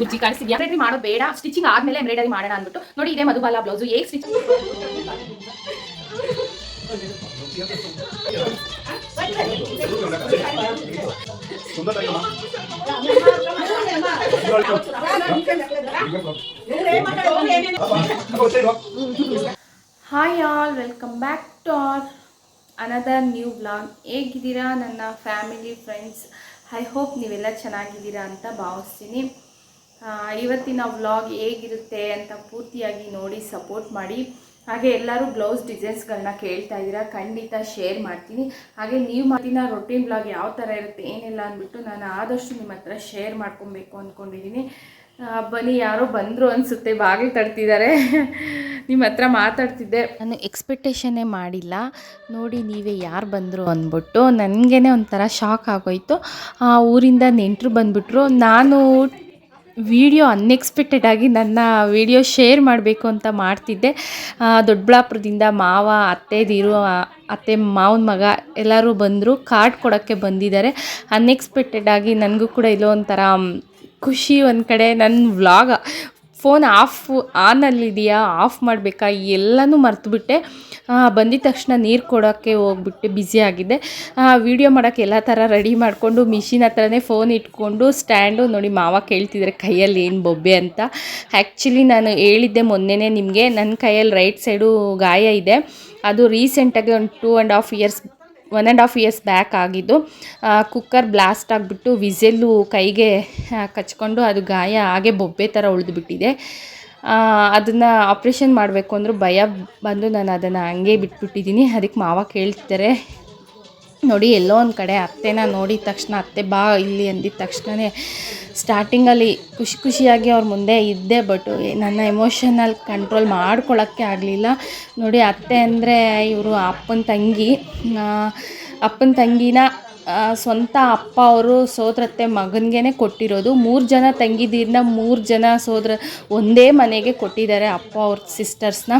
Gubbi ಕಾಣಿಸಿದ್ಯಾ embroidery ಮಾಡೋ ಬೇಡ. Stitching ಆದ್ಮೇಲೆ ಎಂಬ್ರಾಯ್ಡರಿ ಮಾಡೋಣ ಅಂದ್ಬಿಟ್ಟು. ನೋಡಿ ಇದೇ ಮಧುಬಾಲ ಬ್ಲೌಸು ಹೇಗೆ stitch hi all welcome back to our another new blog ಹೇಗಿದ್ದೀರಾ ನನ್ನ ಫ್ಯಾಮಿಲಿ ಫ್ರೆಂಡ್ಸ್ ಐ ಹೋಪ್ ನೀವೆಲ್ಲ ಚೆನ್ನಾಗಿದ್ದೀರಾ ಅಂತ ಭಾವಿಸ್ತೀನಿ. ಇವತ್ತಿನ ವ್ಲಾಗ್ ಹೇಗಿರುತ್ತೆ ಅಂತ ಪೂರ್ತಿಯಾಗಿ ನೋಡಿ ಸಪೋರ್ಟ್ ಮಾಡಿ. ಹಾಗೆ ಎಲ್ಲರೂ ಬ್ಲೌಸ್ ಡಿಸೈನ್ಸ್ಗಳನ್ನ ಕೇಳ್ತಾ ಇದ್ದೀರಾ, ಖಂಡಿತ ಶೇರ್ ಮಾಡ್ತೀನಿ. ಹಾಗೆ ನೀವು ಮಾಡಿನ ರೊಟೀನ್ ಬ್ಲಾಗ್ ಯಾವ ಥರ ಇರುತ್ತೆ, ಏನಿಲ್ಲ ಅಂದ್ಬಿಟ್ಟು ನಾನು ಆದಷ್ಟು ನಿಮ್ಮ ಹತ್ರ ಶೇರ್ ಮಾಡ್ಕೊಬೇಕು ಅಂದ್ಕೊಂಡಿದ್ದೀನಿ ಬನ್ನಿ, ಯಾರೋ ಬಂದರು ಅನಿಸುತ್ತೆ, ಬಾಗಿಲು ತಡ್ತಿದ್ದಾರೆ ನಿಮ್ಮ ಹತ್ರ ಮಾತಾಡ್ತಿದ್ದೆ. ನಾನು ಎಕ್ಸ್ಪೆಕ್ಟೇಷನ್ನೇ ಮಾಡಿಲ್ಲ. ನೋಡಿ, ನೀವೇ ಯಾರು ಬಂದರು ಅಂದ್ಬಿಟ್ಟು ನನಗೇ ಒಂಥರ ಶಾಕ್ ಆಗೋಯ್ತು. ಆ, ಊರಿಂದ ನೆಂಟರು ಬಂದ್ಬಿಟ್ರು. ನಾನು ವಿಡಿಯೋ ಅನ್ಎಕ್ಸ್ಪೆಕ್ಟೆಡ್ ಆಗಿ ನನ್ನ ವಿಡಿಯೋ ಶೇರ್ ಮಾಡಬೇಕು ಅಂತ ಮಾಡ್ತಿದ್ದೆ. ದೊಡ್ಡಬಳ್ಳಾಪುರದಿಂದ ಮಾವ ಅತ್ತೆದಿರು ಅತ್ತೆ, ಮಾವನ ಮಗ ಎಲ್ಲರೂ ಬಂದರು. ಕಾರ್ಡ್ ಕೊಡೋಕ್ಕೆ ಬಂದಿದ್ದಾರೆ. ಅನ್ಎಕ್ಸ್ಪೆಕ್ಟೆಡ್ ಆಗಿ ನನಗೂ ಕೂಡ ಇಲ್ಲೋ ಒಂಥರ ಖುಷಿ ಒಂದು ಕಡೆ. ನನ್ನ ವ್ಲಾಗ್ ಫೋನ್ ಆಫ್ ಆನಲ್ಲಿದೆಯಾ ಆಫ್ ಮಾಡಬೇಕಾ? ಎಲ್ಲನೂ ಮರ್ತುಬಿಟ್ಟೆ. ಬಂದಿದ ತಕ್ಷಣ ನೀರು ಕೊಡೋಕ್ಕೆ ಹೋಗ್ಬಿಟ್ಟು ಬ್ಯುಸಿ ಆಗಿದ್ದೆ ವೀಡಿಯೋ ಮಾಡೋಕ್ಕೆ ಎಲ್ಲ ಥರ ರೆಡಿ ಮಾಡಿಕೊಂಡು ಮಿಷಿನ್ ಹತ್ರನೇ ಫೋನ್ ಇಟ್ಕೊಂಡು ಸ್ಟ್ಯಾಂಡು ನೋಡಿ ಮಾವ ಕೇಳ್ತಿದ್ರೆ, ಕೈಯಲ್ಲಿ ಏನು ಬೊಬ್ಬೆ ಅಂತ? ಆ್ಯಕ್ಚುಲಿ ನಾನು ಹೇಳಿದ್ದೆ ಮೊನ್ನೆನೇ ನಿಮಗೆ ನನ್ನ ಕೈಯಲ್ಲಿ ರೈಟ್ ಸೈಡು ಗಾಯ ಇದೆ. ಅದು ರೀಸೆಂಟಾಗಿ ಒಂದು two and half years one and half years back ಆಗಿದ್ದು ಕುಕ್ಕರ್ ಬ್ಲಾಸ್ಟ್ ಆಗಿಬಿಟ್ಟು ವಿಸೆಲ್ಲು ಕೈಗೆ ಕಚ್ಕೊಂಡು ಅದು ಗಾಯ ಹಾಗೆ ಬೊಬ್ಬೆ ಥರ ಉಳಿದುಬಿಟ್ಟಿದೆ. ಅದನ್ನು ಆಪ್ರೇಷನ್ ಮಾಡಬೇಕು ಅಂದರೂ ಭಯ ಬಂದು ನಾನು ಅದನ್ನು ಹಂಗೆ ಬಿಟ್ಬಿಟ್ಟಿದ್ದೀನಿ ಅದಕ್ಕೆ ಮಾವ ಕೇಳ್ತಿದ್ದಾರೆ ನೋಡಿ, ಎಲ್ಲೋ ಒಂದು ಕಡೆ ಅತ್ತೆನ ನೋಡಿದ ತಕ್ಷಣ, ಅತ್ತೆ ಬಾ ಇಲ್ಲಿ ಅಂದಿದ ತಕ್ಷಣವೇ ಸ್ಟಾರ್ಟಿಂಗಲ್ಲಿ ಖುಷಿ ಖುಷಿಯಾಗಿ ಅವ್ರ ಮುಂದೆ ಇದ್ದೆ ಬಟ್ ನನ್ನ ಎಮೋಷನಲ್ ಕಂಟ್ರೋಲ್ ಮಾಡ್ಕೊಳ್ಳೋಕ್ಕೆ ಆಗಲಿಲ್ಲ. ನೋಡಿ, ಅತ್ತೆ ಅಂದರೆ ಇವರು ಅಪ್ಪನ ತಂಗಿ. ಅಪ್ಪನ ತಂಗಿನ ಸ್ವಂತ ಅಪ್ಪ ಅವರು ಸೋದರತ್ತೆ ಮಗನಿಗೆ ಕೊಟ್ಟಿರೋದು. ಮೂರು ಜನ ತಂಗಿದೀರನ್ನ ಮೂರು ಜನ ಸೋದರ ಒಂದೇ ಮನೆಗೆ ಕೊಟ್ಟಿದ್ದಾರೆ ಅಪ್ಪ ಅವ್ರ ಸಿಸ್ಟರ್ಸ್ನ.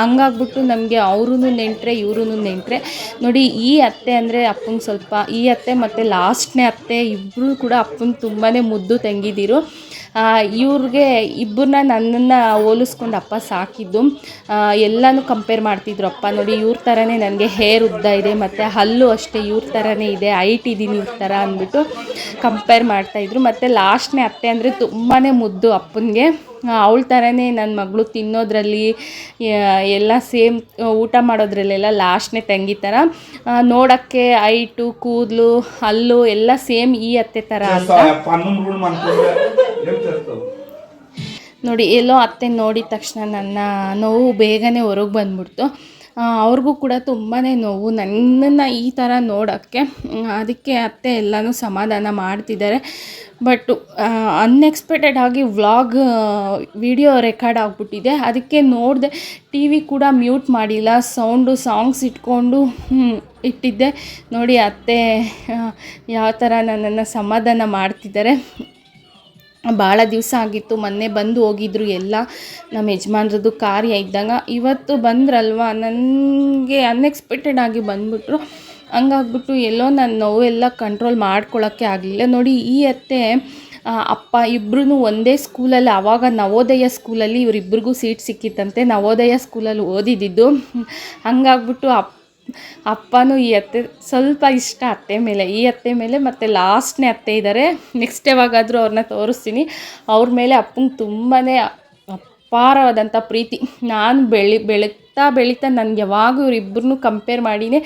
ಹಂಗಾಗ್ಬಿಟ್ಟು ನಮಗೆ ಅವ್ರೂ ನೆಂಟ್ರೆ ಇವ್ರೂ ನೆಂಟ್ರೆ. ನೋಡಿ, ಈ ಅತ್ತೆ ಅಂದರೆ ಅಪ್ಪಂಗೆ ಸ್ವಲ್ಪ, ಈ ಅತ್ತೆ ಮತ್ತು ಲಾಸ್ಟ್ನೇ ಅತ್ತೆ ಇಬ್ಬರು ಕೂಡ ಅಪ್ಪನ ತುಂಬಾ ಮುದ್ದು ತಂಗಿದಿರು. ಇವ್ರಿಗೆ ಇಬ್ಬರನ್ನ ನನ್ನನ್ನು ಹೋಲಿಸ್ಕೊಂಡು ಅಪ್ಪ ಸಾಕಿದ್ದು. ಎಲ್ಲನೂ ಕಂಪೇರ್ ಮಾಡ್ತಿದ್ರು ಅಪ್ಪ. ನೋಡಿ ಇವ್ರ ಥರನೇ ನನಗೆ ಹೇರ್ ಉದ್ದ ಇದೆ ಮತ್ತು ಹಲ್ಲು ಅಷ್ಟೇ ಇವ್ರ ಥರನೇ ಇದೆ ಹೈಟ್ ಇದ್ದೀನಿ ಇವ್ರ ಥರ ಅಂದ್ಬಿಟ್ಟು ಕಂಪೇರ್ ಮಾಡ್ತಾಯಿದ್ರು ಮತ್ತು ಲಾಸ್ಟ್ನೇ ಅತ್ತೆ ಅಂದರೆ ತುಂಬಾ ಮುದ್ದು ಅಪ್ಪನಿಗೆ. ಅವಳ ಥರನೇ ನನ್ನ ಮಗಳು ತಿನ್ನೋದ್ರಲ್ಲಿ ಎಲ್ಲ ಸೇಮ್ ಊಟ ಮಾಡೋದ್ರಲ್ಲೆಲ್ಲ ಲಾಸ್ಟ್ನೇ ತಂಗಿ ಥರ ನೋಡೋಕ್ಕೆ ಹೈಟು ಕೂದಲು ಹಲ್ಲು ಎಲ್ಲ ಸೇಮ್ ಈ ಅತ್ತೆ ಥರ ಅಂತ. ನೋಡಿ, ಎಲ್ಲೋ ಅತ್ತೆ ನೋಡಿದ ತಕ್ಷಣ ನನ್ನ ನೋವು ಬೇಗನೆ ಹೊರಗೆ ಬಂದ್ಬಿಡ್ತು. ಅವ್ರಿಗೂ ಕೂಡ ತುಂಬಾ ನೋವು. ನನ್ನನ್ನು ಈ ಥರ ನೋಡೋಕ್ಕೆ ಅದಕ್ಕೆ ಅತ್ತೆ ಎಲ್ಲನೂ ಸಮಾಧಾನ ಮಾಡ್ತಿದ್ದಾರೆ. ಬಟ್ ಅನ್ಎಕ್ಸ್ಪೆಕ್ಟೆಡ್ ಆಗಿ ವ್ಲಾಗ್ ವಿಡಿಯೋ ರೆಕಾರ್ಡ್ ಆಗಿಬಿಟ್ಟಿದೆ. ಅದಕ್ಕೆ ನೋಡಿದೆ, ಟಿ ವಿ ಕೂಡ ಮ್ಯೂಟ್ ಮಾಡಿಲ್ಲ. ಸೌಂಡು, ಸಾಂಗ್ಸ್ ಇಟ್ಕೊಂಡು ಇಟ್ಟಿದ್ದೆ. ನೋಡಿ, ಅತ್ತೆ ಯಾವ ಥರ ನನ್ನನ್ನು ಸಮಾಧಾನ ಮಾಡ್ತಿದ್ದಾರೆ. ಭಾಳ ದಿವಸ ಆಗಿತ್ತು, ಮೊನ್ನೆ ಬಂದು ಹೋಗಿದ್ರು ಎಲ್ಲ. ನಮ್ಮ ಯಜಮಾನ್ರದ್ದು ಕಾರ್ಯ ಇದ್ದಾಗ ಇವತ್ತು ಬಂದ್ರಲ್ವ, ನನಗೆ ಅನ್ಎಕ್ಸ್ಪೆಕ್ಟೆಡ್ ಆಗಿ ಬಂದ್ಬಿಟ್ರು. ಹಂಗಾಗ್ಬಿಟ್ಟು ಎಲ್ಲೋ ನನ್ನ ನೋವೆಲ್ಲ ಕಂಟ್ರೋಲ್ ಮಾಡ್ಕೊಳ್ಳೋಕ್ಕೆ ಆಗಲಿಲ್ಲ. ನೋಡಿ, ಈ ಅತ್ತೆ ಅಪ್ಪ ಇಬ್ಬರೂ ಒಂದೇ ಸ್ಕೂಲಲ್ಲಿ ಆವಾಗ ನವೋದಯ ಸ್ಕೂಲಲ್ಲಿ ಇವರಿಬ್ಬರಿಗೂ ಸೀಟ್ ಸಿಕ್ಕಿತ್ತಂತೆ. ನವೋದಯ ಸ್ಕೂಲಲ್ಲಿ ಓದಿದ್ದು ಹಂಗಾಗ್ಬಿಟ್ಟು ಅಪ್ಪ ಅಪ್ಪನೂ ಈ ಅತ್ತೆ ಸ್ವಲ್ಪ ಇಷ್ಟ ಅತ್ತೆ ಮೇಲೆ, ಈ ಅತ್ತೆ ಮೇಲೆ ಮತ್ತು ಲಾಸ್ಟ್ನೇ ಅತ್ತೆ ಇದ್ದಾರೆ ನೆಕ್ಸ್ಟ್ ಯಾವಾಗಾದರೂ ಅವ್ರನ್ನ ತೋರಿಸ್ತೀನಿ. ಅವ್ರ ಮೇಲೆ ಅಪ್ಪಂಗೆ ತುಂಬಾ ಅಪಾರವಾದಂಥ ಪ್ರೀತಿ. ನಾನು ಬೆಳಿ, ಬೆಳೀತಾ ಬೆಳೀತಾ ನನಗೆ ಯಾವಾಗೂ ಇವರಿಬ್ಬರನ್ನೂ ಕಂಪೇರ್ ಮಾಡಿನೇ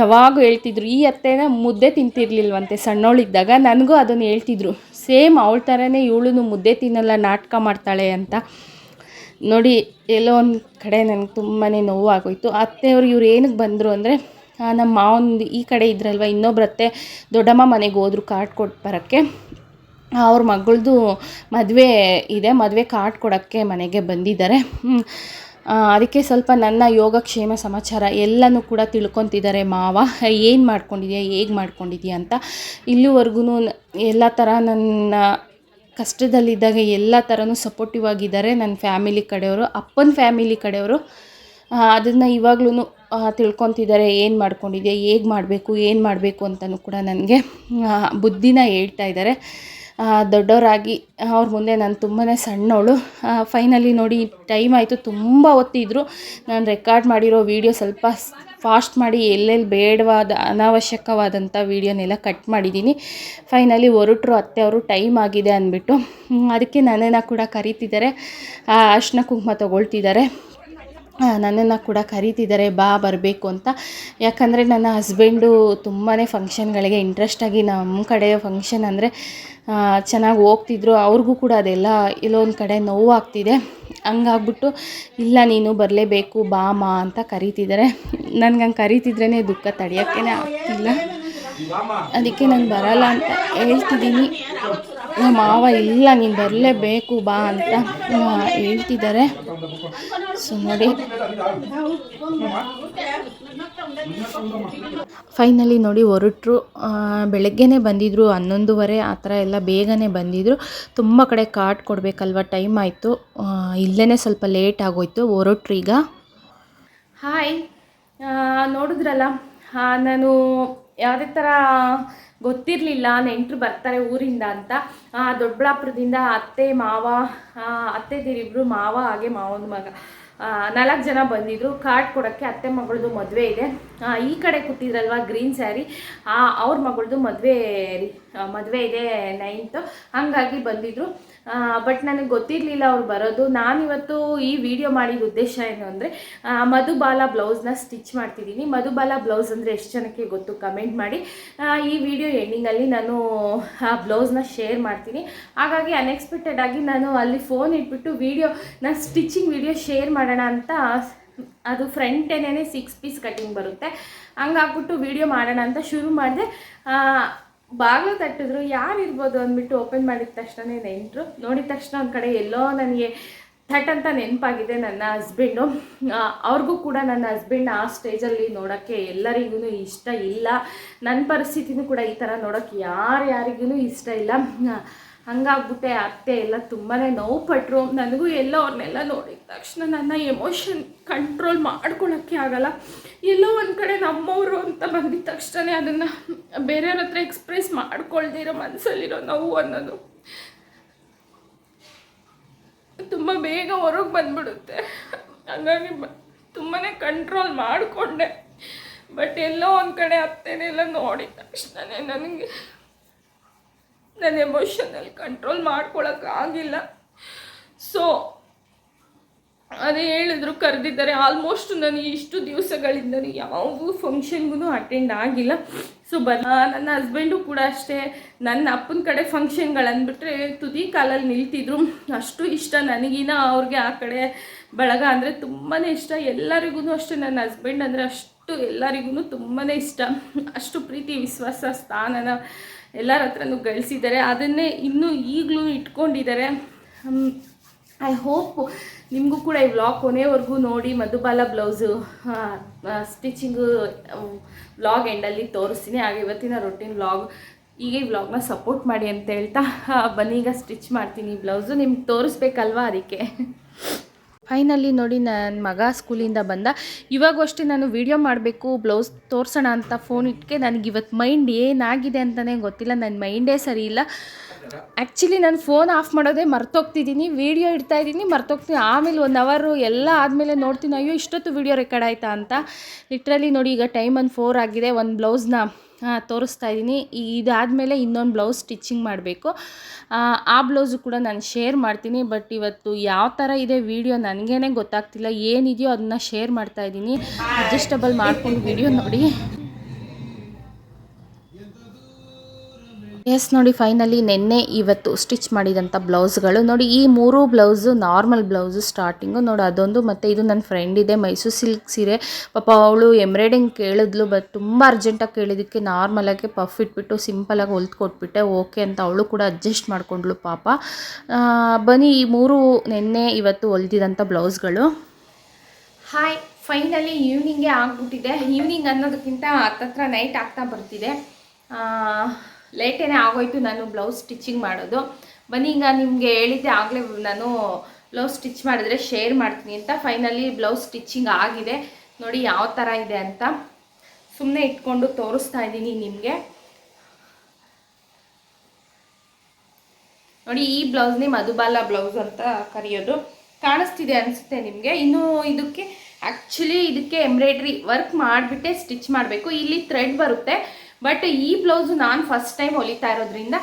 ಯಾವಾಗೂ ಹೇಳ್ತಿದ್ರು, ಈ ಅತ್ತೆನ ಮುದ್ದೆ ತಿಂತಿರ್ಲಿಲ್ವಂತೆ ಸಣ್ಣವಳಿದ್ದಾಗ? ನನಗೂ ಅದನ್ನು ಹೇಳ್ತಿದ್ರು. ಸೇಮ್ ಅವಳ ಥರನೇ ಇವಳು ಮುದ್ದೆ ತಿನ್ನಲ್ಲ, ನಾಟಕ ಮಾಡ್ತಾಳೆ ಅಂತ. ನೋಡಿ, ಎಲ್ಲೋ ಒಂದು ಕಡೆ ನನಗೆ ತುಂಬಾ ನೋವಾಗೋಯಿತು. ಅತ್ತೆಯವರು ಇವ್ರು ಏನಕ್ಕೆ ಬಂದರು ಅಂದರೆ ನಮ್ಮ ಮಾವನ ಈ ಕಡೆ ಇದ್ರಲ್ವ, ಇನ್ನೊಬ್ರು ಅತ್ತೆ ದೊಡ್ಡಮ್ಮ ಮನೆಗೆ ಹೋದ್ರು ಕಾರ್ಡ್ ಕೊಟ್ಟು ಬರೋಕ್ಕೆ. ಅವ್ರ ಮಗಳದು ಮದುವೆ ಇದೆ, ಮದುವೆ ಕಾರ್ಡ್ ಕೊಡೋಕ್ಕೆ ಮನೆಗೆ ಬಂದಿದ್ದಾರೆ. ಅದಕ್ಕೆ ಸ್ವಲ್ಪ ನನ್ನ ಯೋಗಕ್ಷೇಮ ಸಮಾಚಾರ ಎಲ್ಲನೂ ಕೂಡ ತಿಳ್ಕೊತಿದ್ದಾರೆ ಮಾವ. ಏನು ಮಾಡ್ಕೊಂಡಿದ್ಯಾ, ಹೇಗೆ ಮಾಡ್ಕೊಂಡಿದ್ಯಾ ಅಂತ. ಇಲ್ಲಿವರೆಗೂ ಎಲ್ಲ ಥರ ನನ್ನ ಕಷ್ಟದಲ್ಲಿದ್ದಾಗ ಎಲ್ಲ ಥರನೂ ಸಪೋರ್ಟಿವ್ ಆಗಿದ್ದಾರೆ ನನ್ನ ಫ್ಯಾಮಿಲಿ ಕಡೆಯವರು, ಅಪ್ಪನ ಫ್ಯಾಮಿಲಿ ಕಡೆಯವರು. ಅದನ್ನು ಇವಾಗ್ಲೂ ತಿಳ್ಕೊತಿದ್ದಾರೆ, ಏನು ಮಾಡ್ಕೊಂಡಿದ್ಯಾ, ಹೇಗೆ ಮಾಡಬೇಕು, ಏನು ಮಾಡಬೇಕು ಅಂತಲೂ ಕೂಡ ನನಗೆ ಬುದ್ಧಿನ ಹೇಳ್ತಾ ಇದ್ದಾರೆ. ದೊಡ್ಡವರಾಗಿ, ಅವ್ರ ಮುಂದೆ ನಾನು ತುಂಬಾ ಸಣ್ಣವಳು. ಫೈನಲಿ ನೋಡಿ ಟೈಮ್ ಆಯಿತು, ತುಂಬ ಹೊತ್ತಿದ್ರು. ನಾನು ರೆಕಾರ್ಡ್ ಮಾಡಿರೋ ವೀಡಿಯೋ ಸ್ವಲ್ಪ ಫಾಸ್ಟ್ ಮಾಡಿ, ಎಲ್ಲೆಲ್ಲಿ ಬೇಡವಾದ ಅನಾವಶ್ಯಕವಾದಂಥ ವೀಡಿಯೋನೆಲ್ಲ ಕಟ್ ಮಾಡಿದ್ದೀನಿ ಫೈನಲಿ ಹೊರಟರು, ಅತ್ತೆ ಅವರು ಟೈಮ್ ಆಗಿದೆ ಅಂದ್ಬಿಟ್ಟು. ಅದಕ್ಕೆ ನನ್ನನ್ನು ಕೂಡ ಕರೀತಿದ್ದಾರೆ. ಅರ್ಶಿನ ಕುಂಕುಮ ತೊಗೊಳ್ತಿದ್ದಾರೆ. ನನ್ನನ್ನು ಕೂಡ ಕರೀತಿದ್ದಾರೆ, ಬಾ, ಬರಬೇಕು ಅಂತ. ಯಾಕಂದರೆ ನನ್ನ ಹಸ್ಬೆಂಡು ತುಂಬಾ ಫಂಕ್ಷನ್ಗಳಿಗೆ ಇಂಟ್ರೆಸ್ಟಾಗಿ ನಮ್ಮ ಕಡೆ ಫಂಕ್ಷನ್ ಅಂದರೆ ಚೆನ್ನಾಗಿ ಹೋಗ್ತಿದ್ರು. ಅವ್ರಿಗೂ ಕೂಡ ಅದೆಲ್ಲ ಇಲ್ಲೊಂದು ಕಡೆ ನೋವಾಗ್ತಿದೆ. ಹಂಗಾಗ್ಬಿಟ್ಟು, ಇಲ್ಲ, ನೀನು ಬರಲೇಬೇಕು, ಬಾ, ಮಾ ಅಂತ ಕರೀತಿದ್ದಾರೆ. ನನಗೆ ಹಂಗೆ ಕರೀತಿದ್ರೇ ದುಃಖ ತಡೆಯೋಕ್ಕೇ ಆಗ್ತಿಲ್ಲ. ಅದಕ್ಕೆ ನಾನು ಬರಲ್ಲ ಅಂತ ಹೇಳ್ತಿದ್ದೀನಿ. ಮಾವ, ಇಲ್ಲ, ನೀನು ಬರಲೇಬೇಕು ಬಾ ಅಂತ ಹೇಳ್ತಿದ್ದಾರೆ ಸೊ ನೋಡಿ. ಫೈನಲಿ ನೋಡಿ, ಹೊರಟರು. ಬೆಳಗ್ಗೆನೇ ಬಂದಿದ್ದರು ಹನ್ನೊಂದುವರೆ, ಆ ಥರ ಎಲ್ಲ ಬೇಗನೆ ಬಂದಿದ್ದರು ತುಂಬ ಕಡೆ ಕಾಟ್ ಕೊಡಬೇಕಲ್ವ, ಟೈಮ್ ಆಯಿತು. ಇಲ್ಲೇ ಸ್ವಲ್ಪ ಲೇಟ್ ಆಗೋಯ್ತು, ಹೊರಟ್ರು ಈಗ. ಹಾಯ್ ನೋಡಿದ್ರಲ್ಲ ನಾನು ಯಾವುದೇ ಥರ ಗೊತ್ತಿರಲಿಲ್ಲ, ನೆಂಟರು ಬರ್ತಾರೆ ಊರಿಂದ ಅಂತ. ದೊಡ್ಡಬಳ್ಳಾಪುರದಿಂದ ಅತ್ತೆ, ಮಾವ ಅತ್ತೆ ಅತ್ತೆದಿರಿಬ್ರು ಮಾವ, ಹಾಗೆ ಮಾವನ ಮಗ. ನಾಲ್ಕು ಜನ ಬಂದಿದ್ರು. ಕಾರ್ಡ್ ಕೊಡೋಕ್ಕೆ ಅತ್ತೆ ಮಗಳದು ಮದುವೆ ಇದೆ. ಈ ಕಡೆ ಕೂತಿದ್ರಲ್ವಾ ಗ್ರೀನ್ ಸ್ಯಾರಿ? ಅವ್ರ ಮಗಳದು ಮದುವೆ ಮದುವೆ ಇದೆ ನೈನ್ತು. ಹಾಗಾಗಿ ಬಂದಿದ್ರು. ಬಟ್ ನನಗೆ ಗೊತ್ತಿರಲಿಲ್ಲ ಅವ್ರು ಬರೋದು. ನಾನಿವತ್ತು ಈ ವಿಡಿಯೋ ಮಾಡಿದ ಉದ್ದೇಶ ಏನು ಅಂದರೆ ಮಧುಬಾಲ ಬ್ಲೌಸ್ನ ಸ್ಟಿಚ್ ಮಾಡ್ತಿದ್ದೀನಿ. ಮಧುಬಾಲ ಬ್ಲೌಸ್ ಅಂದರೆ ಎಷ್ಟು ಜನಕ್ಕೆ ಗೊತ್ತು ಕಮೆಂಟ್ ಮಾಡಿ. ಈ ವಿಡಿಯೋ ಎಂಡಿಂಗಲ್ಲಿ ನಾನು, ಆ, ಬ್ಲೌಸ್ನ ಶೇರ್ ಮಾಡ್ತೀನಿ. ಹಾಗಾಗಿ ಅನ್ಎಕ್ಸ್ಪೆಕ್ಟೆಡ್ ಆಗಿ ನಾನು ಅಲ್ಲಿ ಫೋನ್ ಇಟ್ಬಿಟ್ಟು ವಿಡಿಯೋ ನಾನು ಸ್ಟಿಚಿಂಗ್ ವಿಡಿಯೋ ಶೇರ್ ಮಾಡೋಣ ಅಂತ ಅದು ಫ್ರಂಟ್ ಏನೇ ಸಿಕ್ಸ್ ಪೀಸ್ ಕಟ್ಟಿಂಗ್ ಬರುತ್ತೆ. ಹಂಗಾಗ್ಬಿಟ್ಟು ವಿಡಿಯೋ ಮಾಡೋಣ ಅಂತ ಶುರು ಮಾಡಿದೆ. ಬಾಗಿಲು ತಟ್ಟಿದ್ರು. ಯಾರು ಇರ್ಬೋದು ಅಂದ್ಬಿಟ್ಟು ಓಪನ್ ಮಾಡಿದ ತಕ್ಷಣ ನೆಂಟರು. ನೋಡಿದ ತಕ್ಷಣ ಒಂದು ಕಡೆ ಎಲ್ಲೋ ನನಗೆ ಥಟ್ ಅಂತ ನೆನಪಾಗಿದೆ ನನ್ನ ಹಸ್ಬೆಂಡು ಅವ್ರಿಗೂ ಕೂಡ ನನ್ನ ಹಸ್ಬೆಂಡ್ ಆ ಸ್ಟೇಜಲ್ಲಿ ನೋಡೋಕ್ಕೆ ಎಲ್ಲರಿಗೂ ಇಷ್ಟ ಇಲ್ಲ. ನನ್ನ ಪರಿಸ್ಥಿತಿನೂ ಕೂಡ ಈ ಥರ ನೋಡೋಕ್ಕೆ ಯಾರು ಯಾರಿಗೂ ಇಷ್ಟ ಇಲ್ಲ. ಹಂಗಾಗ್ಬಿಟ್ಟೆ, ಅತ್ತೆ ಎಲ್ಲ ತುಂಬಾ ನೋವು ಪಟ್ಟರು ನನಗೂ ಎಲ್ಲ ಅವ್ರನ್ನೆಲ್ಲ ನೋಡಿದ ತಕ್ಷಣ ನನ್ನ ಎಮೋಷನ್ ಕಂಟ್ರೋಲ್ ಮಾಡ್ಕೊಳ್ಳೋಕ್ಕೆ ಆಗಲ್ಲ. ಎಲ್ಲೋ ಒಂದು ಕಡೆ ನಮ್ಮವರು ಅಂತ ಬಂದಿದ ತಕ್ಷಣ ಅದನ್ನು ಬೇರೆಯವ್ರ ಹತ್ರ ಎಕ್ಸ್ಪ್ರೆಸ್ ಮಾಡ್ಕೊಳ್ದಿರೋ ಮನಸ್ಸಲ್ಲಿರೋ ನೋವು ಅನ್ನೋದು ತುಂಬ ಬೇಗ ಹೊರಗೆ ಬಂದ್ಬಿಡುತ್ತೆ. ಹಾಗಾಗಿ ತುಂಬಾ ಕಂಟ್ರೋಲ್ ಮಾಡಿಕೊಂಡೆ. ಬಟ್ ಎಲ್ಲೋ ಒಂದು ಕಡೆ ಅತ್ತೆನೆಲ್ಲ ನೋಡಿದ ತಕ್ಷಣ ನನಗೆ ನನ್ನ ಎಮೋಷನಲ್ಲಿ ಕಂಟ್ರೋಲ್ ಮಾಡ್ಕೊಳಕ್ಕಾಗಿಲ್ಲ ಸೊ ಅದೇ ಹೇಳಿದ್ರು, ಕರೆದಿದ್ದಾರೆ. ಆಲ್ಮೋಸ್ಟ್ ನಾನು ಇಷ್ಟು ದಿವಸಗಳಿಂದ ಯಾವುದೂ ಫಂಕ್ಷನ್ಗೂ ಅಟೆಂಡ್ ಆಗಿಲ್ಲ. ಸೊ ಬ ನನ್ನ ಹಸ್ಬೆಂಡು ಕೂಡ ಅಷ್ಟೇ. ನನ್ನ ಅಪ್ಪನ ಕಡೆ ಫಂಕ್ಷನ್ಗಳಂದ್ಬಿಟ್ರೆ ತುದಿ ಕಾಲಲ್ಲಿ ನಿಲ್ತಿದ್ರು. ಅಷ್ಟು ಇಷ್ಟ ನನಗಿನ ಅವ್ರಿಗೆ ಆ ಕಡೆ ಬಳಗ ಅಂದರೆ ತುಂಬಾ ಇಷ್ಟ. ಎಲ್ಲರಿಗೂ ಅಷ್ಟೇ ನನ್ನ ಹಸ್ಬೆಂಡ್ ಅಂದರೆ ಅಷ್ಟು ಎಲ್ಲರಿಗೂ ತುಂಬಾ ಇಷ್ಟ. ಅಷ್ಟು ಪ್ರೀತಿ, ವಿಶ್ವಾಸ, ಸ್ಥಾನನ ಎಲ್ಲರ ಹತ್ರನೂ ಗಳಿಸಿದ್ದಾರೆ. ಅದನ್ನೇ ಇನ್ನೂ ಈಗಲೂ ಇಟ್ಕೊಂಡಿದ್ದಾರೆ. ಐ ಹೋಪ್ ನಿಮಗೂ ಕೂಡ ಈ ವ್ಲಾಗ್ ಕೊನೆವರೆಗೂ ನೋಡಿ. ಮಧುಬಾಲ ಬ್ಲೌಸು ಸ್ಟಿಚಿಂಗು ವ್ಲಾಗ್ ಎಂಡಲ್ಲಿ ತೋರಿಸ್ತೀನಿ. ಹಾಗೆ ಇವತ್ತಿನ ರೊಟೀನ್ ವ್ಲಾಗ್ ಈಗ ಈ ವ್ಲಾಗ್ನ ಸಪೋರ್ಟ್ ಮಾಡಿ ಅಂತ ಹೇಳ್ತಾ ಬನ್ನಿ, ಈಗ ಸ್ಟಿಚ್ ಮಾಡ್ತೀನಿ. ಬ್ಲೌಸು ನಿಮ್ಗೆ ತೋರಿಸ್ಬೇಕಲ್ವಾ ಅದಕ್ಕೆ? ಫೈನಲಿ ನೋಡಿ ನನ್ನ ಮಗ ಸ್ಕೂಲಿಂದ ಬಂದ. ಇವಾಗೂ ಅಷ್ಟೇ ನಾನು ವೀಡಿಯೋ ಮಾಡಬೇಕು ಬ್ಲೌಸ್ ತೋರಿಸೋಣ ಅಂತ ಫೋನ್ ಇಟ್ಟಿಗೆ ನನಗೆ ಇವತ್ತು ಮೈಂಡ್ ಏನಾಗಿದೆ ಅಂತಲೇ ಗೊತ್ತಿಲ್ಲ. ನನ್ನ ಮೈಂಡೇ ಸರಿ ಇಲ್ಲ. ಆ್ಯಕ್ಚುಲಿ ನಾನು ಫೋನ್ ಆಫ್ ಮಾಡೋದೇ ಮರ್ತೋಗ್ತಿದ್ದೀನಿ ವೀಡಿಯೋ ಇಡ್ತಾ ಇದ್ದೀನಿ, ಮರ್ತೋಗ್ತೀನಿ. ಆಮೇಲೆ ಒನ್ ಅವರು ಎಲ್ಲ ಆದಮೇಲೆ ನೋಡ್ತೀನಿ, ಅಯ್ಯೋ, ಇಷ್ಟೊತ್ತು ವೀಡಿಯೋ ರೆಕಾರ್ಡ್ ಆಯಿತಾ ಅಂತ. ಲಿಟ್ರಲಿ ನೋಡಿ, ಈಗ ಟೈಮ್ ಒಂದು ಫೋರ್ ಆಗಿದೆ, ಒಂದು ಬ್ಲೌಸ್ನ ತೋರಿಸ್ತಾ ಇದ್ದೀನಿ. ಇದಾದಮೇಲೆ ಇನ್ನೊಂದು ಬ್ಲೌಸ್ ಸ್ಟಿಚಿಂಗ್ ಮಾಡಬೇಕು. ಆ ಬ್ಲೌಸು ಕೂಡ ನಾನು ಶೇರ್ ಮಾಡ್ತೀನಿ ಬಟ್ ಇವತ್ತು ಯಾವ ಥರ ಇದೆ ವಿಡಿಯೋ ನನಗೇ ಗೊತ್ತಾಗ್ತಿಲ್ಲ. ಏನಿದೆಯೋ ಅದನ್ನ ಶೇರ್ ಮಾಡ್ತಾ ಇದ್ದೀನಿ. ಅಡ್ಜಸ್ಟಬಲ್ ಮಾಡ್ಕೊಂಡು ವಿಡಿಯೋ ನೋಡಿ. ಎಸ್, ನೋಡಿ ಫೈನಲಿ ನಿನ್ನೆ ಇವತ್ತು ಸ್ಟಿಚ್ ಮಾಡಿದಂಥ ಬ್ಲೌಸ್ಗಳು. ನೋಡಿ, ಈ ಮೂರು ಬ್ಲೌಸು ನಾರ್ಮಲ್ ಬ್ಲೌಸು ಸ್ಟಾರ್ಟಿಂಗು ನೋಡಿ, ಅದೊಂದು ಮತ್ತು ಇದು ನನ್ನ ಫ್ರೆಂಡ್ ಇದೆ, ಮೈಸೂರು ಸಿಲ್ಕ್ ಸೀರೆ ಪಾಪ ಅವಳು ಎಂಬ್ರಾಯ್ಡಿಂಗ್ ಕೇಳಿದ್ಲು ಬಟ್ ತುಂಬ ಅರ್ಜೆಂಟಾಗಿ ಕೇಳಿದ್ದಕ್ಕೆ ನಾರ್ಮಲಾಗಿ ಪಫ್ ಇಟ್ಬಿಟ್ಟು ಸಿಂಪಲಾಗಿ ಹೊಲ್ದು ಕೊಟ್ಬಿಟ್ಟೆ ಓಕೆ ಅಂತ ಅವಳು ಕೂಡ ಅಡ್ಜಸ್ಟ್ ಮಾಡಿಕೊಂಡ್ಳು ಪಾಪ. ಬನ್ನಿ, ಈ ಮೂರು ನಿನ್ನೆ ಇವತ್ತು ಹೊಲ್ದಿದಂಥ ಬ್ಲೌಸ್ಗಳು. ಹಾಯ್ ಫೈನಲಿ ಈವ್ನಿಂಗೇ ಆಗ್ಬಿಟ್ಟಿದೆ. ಈವ್ನಿಂಗ್ ಅನ್ನೋದಕ್ಕಿಂತ ಹತ್ತತ್ರ ನೈಟ್ ಆಗ್ತಾ ಬರ್ತಿದೆ. ಲೇಟೇನೆ ಆಗೋಯ್ತು ನಾನು ಬ್ಲೌಸ್ ಸ್ಟಿಚಿಂಗ್ ಮಾಡೋದು. ಬನ್ನಿ, ಈಗ ನಿಮಗೆ ಹೇಳಿದ್ದೆ ಆಗಲೇ ನಾನು ಬ್ಲೌಸ್ ಸ್ಟಿಚ್ ಮಾಡಿದ್ರೆ ಶೇರ್ ಮಾಡ್ತೀನಿ ಅಂತ. ಫೈನಲಿ ಬ್ಲೌಸ್ ಸ್ಟಿಚಿಂಗ್ ಆಗಿದೆ. ನೋಡಿ ಯಾವ ಥರ ಇದೆ ಅಂತ. ಸುಮ್ಮನೆ ಇಟ್ಕೊಂಡು ತೋರಿಸ್ತಾ ಇದ್ದೀನಿ ನಿಮಗೆ. ನೋಡಿ, ಈ ಬ್ಲೌಸ್ನೇ ಮಧುಬಾಲ ಬ್ಲೌಸ್ ಅಂತ ಕರೆಯೋದು. ಕಾಣಿಸ್ತಿದೆ ಅನಿಸುತ್ತೆ ನಿಮಗೆ? ಇನ್ನು ಇದಕ್ಕೆ ಆ್ಯಕ್ಚುಲಿ ಇದಕ್ಕೆ ಎಂಬ್ರಾಯ್ಡ್ರಿ ವರ್ಕ್ ಮಾಡಿಬಿಟ್ಟೆ ಸ್ಟಿಚ್ ಮಾಡಬೇಕು. ಇಲ್ಲಿ ಥ್ರೆಡ್ ಬರುತ್ತೆ. ಬಟ್ ಈ ಬ್ಲೌಸು ನಾನು ಫಸ್ಟ್ ಟೈಮ್ ಹೊಲಿತಾ ಇರೋದ್ರಿಂದ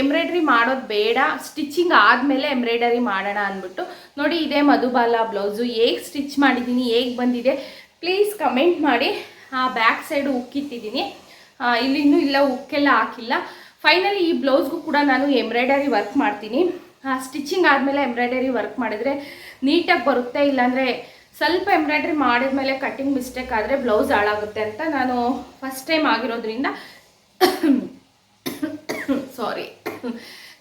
ಎಂಬ್ರಾಯ್ಡ್ರಿ ಮಾಡೋದು ಬೇಡ ಸ್ಟಿಚಿಂಗ್ ಆದಮೇಲೆ ಎಂಬ್ರಾಯ್ಡರಿ ಮಾಡೋಣ ಅಂದ್ಬಿಟ್ಟು, ನೋಡಿ ಇದೇ ಮಧುಬಾಲ ಬ್ಲೌಸು ಹೇಗೆ ಸ್ಟಿಚ್ ಮಾಡಿದ್ದೀನಿ, ಹೇಗೆ ಬಂದಿದೆ ಪ್ಲೀಸ್ ಕಮೆಂಟ್ ಮಾಡಿ, ಆ ಬ್ಯಾಕ್ ಸೈಡು ಉಕ್ಕಿಟ್ಟಿದ್ದೀನಿ. ಇಲ್ಲಿ ಇಲ್ಲ, ಉಕ್ಕೆಲ್ಲ ಹಾಕಿಲ್ಲ. ಫೈನಲಿ ಈ ಬ್ಲೌಸ್ಗೂ ಕೂಡ ನಾನು ಎಂಬ್ರಾಯ್ಡರಿ ವರ್ಕ್ ಮಾಡ್ತೀನಿ. ಸ್ಟಿಚಿಂಗ್ ಆದಮೇಲೆ ಎಂಬ್ರಾಯ್ಡರಿ ವರ್ಕ್ ಮಾಡಿದರೆ ನೀಟಾಗಿ ಬರುತ್ತೆ, ಇಲ್ಲಾಂದರೆ ಸ್ವಲ್ಪ ಎಂಬ್ರಾಯ್ಡ್ರಿ ಮಾಡಿದ ಮೇಲೆ ಕಟ್ಟಿಂಗ್ ಮಿಸ್ಟೇಕ್ ಆದರೆ ಬ್ಲೌಸ್ ಹಾಳಾಗುತ್ತೆ ಅಂತ ನಾನು ಫಸ್ಟ್ ಟೈಮ್ ಆಗಿರೋದ್ರಿಂದ ಸಾರಿ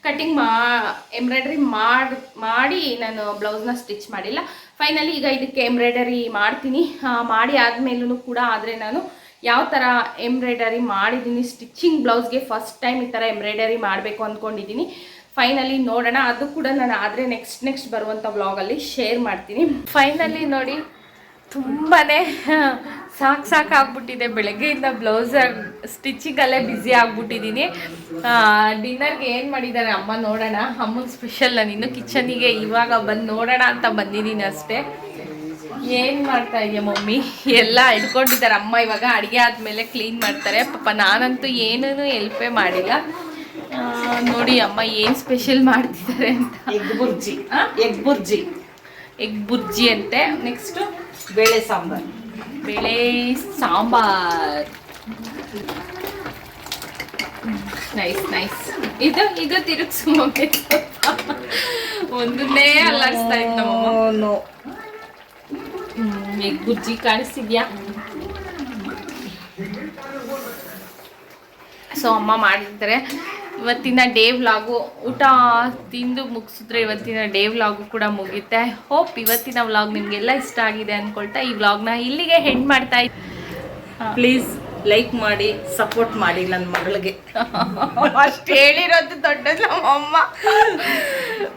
ಕಟ್ಟಿಂಗ್ ಮಾ, ಎಂಬ್ರಾಯ್ಡ್ರಿ ಮಾಡಿ ಮಾಡಿ ನಾನು ಬ್ಲೌಸ್ನ ಸ್ಟಿಚ್ ಮಾಡಿಲ್ಲ. ಫೈನಲಿ ಈಗ ಇದಕ್ಕೆ ಎಂಬ್ರಾಯ್ಡರಿ ಮಾಡ್ತೀನಿ. ಮಾಡಿ ಆದಮೇಲೂ ಕೂಡ ಆದರೆ ನಾನು ಯಾವ ಥರ ಎಂಬ್ರಾಯ್ಡರಿ ಮಾಡಿದ್ದೀನಿ, ಸ್ಟಿಚಿಂಗ್ ಬ್ಲೌಸ್ಗೆ ಫಸ್ಟ್ ಟೈಮ್ ಈ ಥರ ಎಂಬ್ರಾಯ್ಡರಿ ಮಾಡಬೇಕು ಅಂದ್ಕೊಂಡಿದ್ದೀನಿ. ಫೈನಲಿ ನೋಡೋಣ. ಅದು ಕೂಡ ನಾನು ಆದರೆ ನೆಕ್ಸ್ಟ್ ನೆಕ್ಸ್ಟ್ ಬರುವಂಥ ವ್ಲಾಗಲ್ಲಿ ಶೇರ್ ಮಾಡ್ತೀನಿ. ಫೈನಲಿ ನೋಡಿ ತುಂಬಾ ಸಾಕು ಸಾಕು ಆಗ್ಬಿಟ್ಟಿದೆ. ಬೆಳಗ್ಗೆಯಿಂದ ಬ್ಲೌಸ್ ಸ್ಟಿಚಿಂಗಲ್ಲೇ ಬ್ಯುಸಿ ಆಗ್ಬಿಟ್ಟಿದ್ದೀನಿ ಡಿನ್ನರ್ಗೆ ಏನು ಮಾಡಿದ್ದಾರೆ ಅಮ್ಮ ನೋಡೋಣ. ಅಮ್ಮನ ಸ್ಪೆಷಲ್ ನಾನು ಇನ್ನು ಕಿಚನಿಗೆ ಇವಾಗ ಬಂದು ನೋಡೋಣ ಅಂತ ಬಂದಿದ್ದೀನಿ ಅಷ್ಟೇ. ಏನು ಮಾಡ್ತಾ ಇದೆಯಾ ಮಮ್ಮಿ? ಎಲ್ಲ ಇಟ್ಕೊಂಡಿದ್ದಾರೆ ಅಮ್ಮ ಇವಾಗ ಅಡುಗೆ ಆದಮೇಲೆ ಕ್ಲೀನ್ ಮಾಡ್ತಾರೆ. ಪಾಪ ನಾನಂತೂ ಏನೂ ಎಲ್ಪೇ ಮಾಡಿಲ್ಲ. ನೋಡಿ ಅಮ್ಮ ಏನು ಸ್ಪೆಷಲ್ ಮಾಡ್ತಿದ್ದಾರೆ ಅಂತ. Egg bhurji. Egg bhurji. Egg bhurji ಅಂತೆ. ನೆಕ್ಸ್ಟು ಬೇಳೆ ಸಾಂಬಾರ್. ಬೇಳೆ ಸಾಂಬಾರ್. ನೈಸ್ ನೈಸ್ ಇದು ಇದು ತಿರುಗಿಸು ಒಂದನ್ನೇ ಅಲ್ಲಾಡಿಸ್ತಾ ಇತ್ತು ನಮ್ಮಮ್ಮ ಎಗ್ ಬುರ್ಜಿ ಕಾಣಿಸ್ತಿದ್ಯಾ? ಸೊ ಅಮ್ಮ ಮಾಡಿರ್ತಾರೆ ಇವತ್ತಿನ ಡೇ ವ್ಲಾಗು ಊಟ ತಿಂದು ಮುಗಿಸಿದ್ರೆ ಇವತ್ತಿನ ಡೇ ವ್ಲಾಗು ಕೂಡ ಮುಗಿಯುತ್ತೆ ಹೋಪ್ ಇವತ್ತಿನ ವ್ಲಾಗ್ ನಿಮಗೆಲ್ಲ ಇಷ್ಟ ಆಗಿದೆ ಅಂದ್ಕೊಳ್ತಾ ಈ ವ್ಲಾಗ್ನ ಇಲ್ಲಿಗೆ ಹೆಂಡ್ ಮಾಡ್ತಾ ಇದ್ದೆ ಪ್ಲೀಸ್ ಲೈಕ್ ಮಾಡಿ ಸಪೋರ್ಟ್ ಮಾಡಿ ನನ್ನ ಮಗಳಿಗೆ. ಅಷ್ಟು ಹೇಳಿರೋದು ದೊಡ್ಡದು ನಮ್ಮಮ್ಮ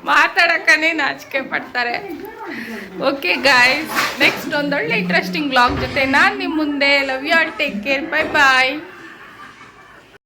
ಮಾತಾಡೋಕ್ಕೇ ನಾಚಿಕೆ ಪಡ್ತಾರೆ. ಓಕೆ ಗಾಯ್ಸ್ ನೆಕ್ಸ್ಟ್ ಒಂದೊಳ್ಳೆ ಇಂಟ್ರೆಸ್ಟಿಂಗ್ ವ್ಲಾಗ್ ಜೊತೆ ನಾನು ನಿಮ್ಮ ಮುಂದೆ. Love you all take care bye bye